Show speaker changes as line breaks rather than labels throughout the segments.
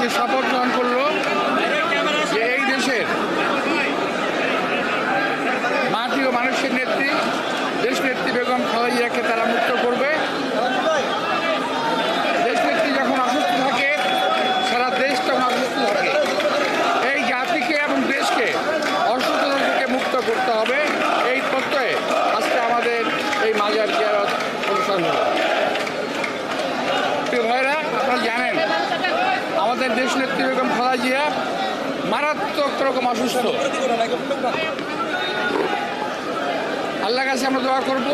যে শপথ গ্রহণ করল যে এই দেশের মাটি ও মানুষের নেত্রী, দেশ নেত্রী বেগম খালাইয়াকে তারা মুক্ত করবে। দেশ নেত্রী যখন অসুস্থ থাকে, সারা থাকে। এই জাতিকে এবং দেশকে মুক্ত করতে হবে। এই প্রত্যয়ে আজকে আমাদের এই মাজার জিয়ারত অনুসরণ দেশ নেত্রী বেগম খালা জিয়া মারাত্মক রকম অসুস্থ। আল্লাহ কাছে আমরা দোয়া করব,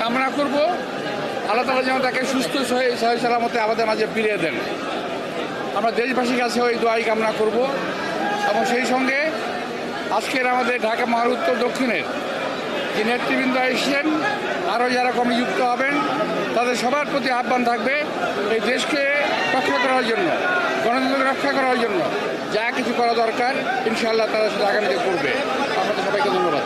কামনা করব। আল্লাহ তালা যেন তাকে সুস্থ সহি সালামতে আমাদের মাঝে ফিরিয়ে দেন। আমরা দেশবাসীর কাছে ওই দোয়াই কামনা করব এবং সেই সঙ্গে আজকের আমাদের ঢাকা মহার উত্তর দক্ষিণের যে নেতৃবৃন্দ এসেছেন, আরও যারা কমে যুক্ত হবেন, তাদের সবার প্রতি আহ্বান থাকবে এই দেশকে রক্ষা করার জন্য গণতন্ত্র রক্ষা করার জন্য। যা কিছু করা দরকার, ইনশাআল্লাহ তারা সেটা আগামীতে করবে। আপনাদের সবাইকে ধন্যবাদ।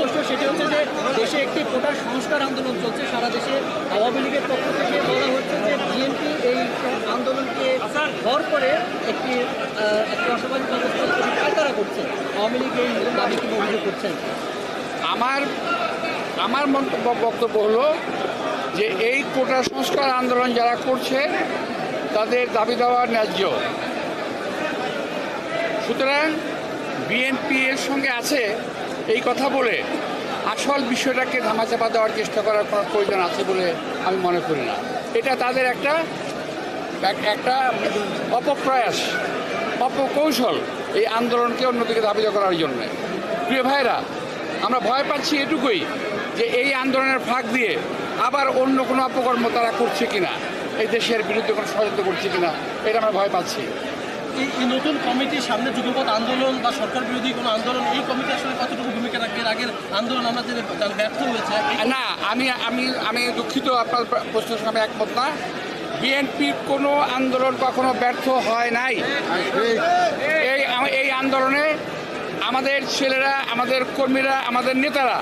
প্রশ্ন সেটি হচ্ছে যে, দেশে একটি কোটার সংস্কার আন্দোলন চলছে, সারা দেশে আওয়ামী লীগের পক্ষ থেকে বলা হচ্ছে যে বিএনপি এই আন্দোলনকে ভর করে একটি একটি অসামাজিক অবস্থা পায়তারা করছে? আওয়ামী লীগ এই দাবি কিংবা অভিযোগ করছেন
আমার আমার মন্তব্য, বক্তব্য হলো যে এই কোটা সংস্কার আন্দোলন যারা করছে, তাদের দাবি দেওয়া ন্যায্য। সুতরাং বিএনপি এর সঙ্গে আছে এই কথা বলে আসল বিষয়টাকে ধামাচাপা দেওয়ার চেষ্টা করার কোনো প্রয়োজন আছে বলে আমি মনে করি না। এটা তাদের একটা এক- একটা অপপ্রয়াস, অপকৌশল এই আন্দোলনকে অন্যদিকে ধাবিত করার জন্যে। প্রিয় ভাইরা আমরা ভয় পাচ্ছি এটুকুই যে এই আন্দোলনের ফাঁক দিয়ে আবার অন্য কোনো অপকর্ম তারা করছে কিনা এই দেশের বিরুদ্ধে কোনো ষড়যন্ত্র করছে কিনা এটা আমরা ভয় পাচ্ছি।
এই এই নতুন কমিটির সামনে যুগপৎ আন্দোলন বা সরকার বিরোধী কোনো আন্দোলন এই কমিটি আসলে কতটুকু ভূমিকা রাখবে আগের আন্দোলন আমরা যে ব্যর্থ হয়েছে
না আমি আমি আমি দুঃখিত আপনার প্রশ্নের সঙ্গে আমি একমত না। বিএনপির কোনো আন্দোলন কখনো ব্যর্থ হয় নাই। এই এই আন্দোলনে আমাদের ছেলেরা, আমাদের কর্মীরা, আমাদের নেতারা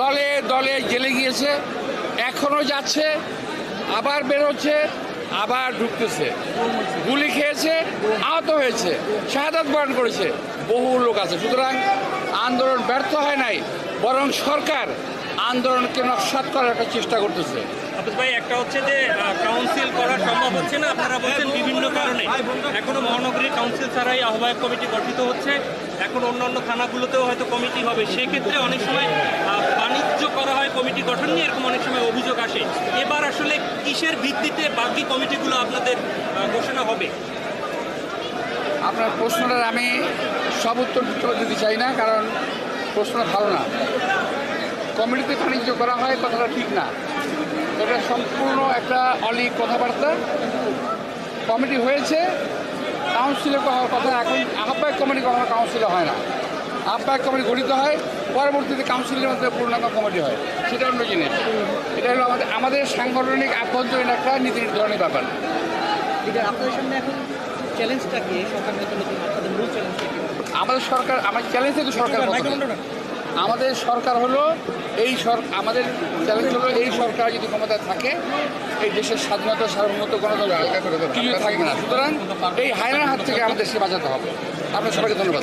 দলে দলে জেলে গিয়েছে এখনও যাচ্ছে, আবার বেরোচ্ছে, আবার ঢুকতেছে। গুলি খেয়েছে, আহত হয়েছে, শাহাদাত বরণ করেছে, বহু লোক আছে। সুতরাং আন্দোলন ব্যর্থ হয় নাই, বরং সরকার আন্দোলনকে নস্বাত করার একটা চেষ্টা করতেছে।
একটা হচ্ছে যে কাউন্সিল করা সম্ভব হচ্ছে না? আপনারা বলছেন বিভিন্ন কারণে। এখনও মহানগরী কাউন্সিল ছাড়াই আহ্বায়ক কমিটি গঠিত হচ্ছে। এখন অন্য অন্য থানাগুলোতেও হয়তো কমিটি হবে। সেক্ষেত্রে অনেক সময় বাণিজ্য করা হয় কমিটি গঠন নিয়ে, এরকম অনেক সময় অভিযোগ আসে। এবার আসলে কিসের ভিত্তিতে বাকি কমিটিগুলো আপনাদের ঘোষণা হবে?
আপনার প্রশ্নটার আমি সব উত্তর দিতে- চাই না, কারণ প্রশ্নটা ভালো না। কমিটিতে বাণিজ্য করা হয়, কথাটা ঠিক না। এটা সম্পূর্ণ একটা অলিক কথাবার্তা। কমিটি হয়েছে কাউন্সিলে হওয়ার কথা এখন আহ্বায়ক কমিটি কখনো কাউন্সিলে হয় না। আহ্বায়ক কমিটি গঠিত হয় পরবর্তীতে কাউন্সিলের মধ্যে পূর্ণাঙ্গ কমিটি হয়। সেটা অন্য জিনিস। এটা হলো আমাদের আমাদের সাংগঠনিক আভ্যন্তরীণ একটা নীতি নির্ধারণী ব্যাপার।
এটা আপনাদের সামনে এখন চ্যালেঞ্জটা কি? সরকার
আমাদের সরকার আমার চ্যালেঞ্জ তো সরকার আমাদের সরকার হলো এই সরকার আমাদের চ্যালেঞ্জ হলো এই সরকার যদি ক্ষমতায় থাকে এই দেশের স্বাধীনতা সার্বভৌমত্ব গণতন্ত্র কিছু থাকবে না। সুতরাং এই হায়নার হাত থেকে আমাদের দেশকে বাঁচাতে হবে। আপনার সবাইকে ধন্যবাদ।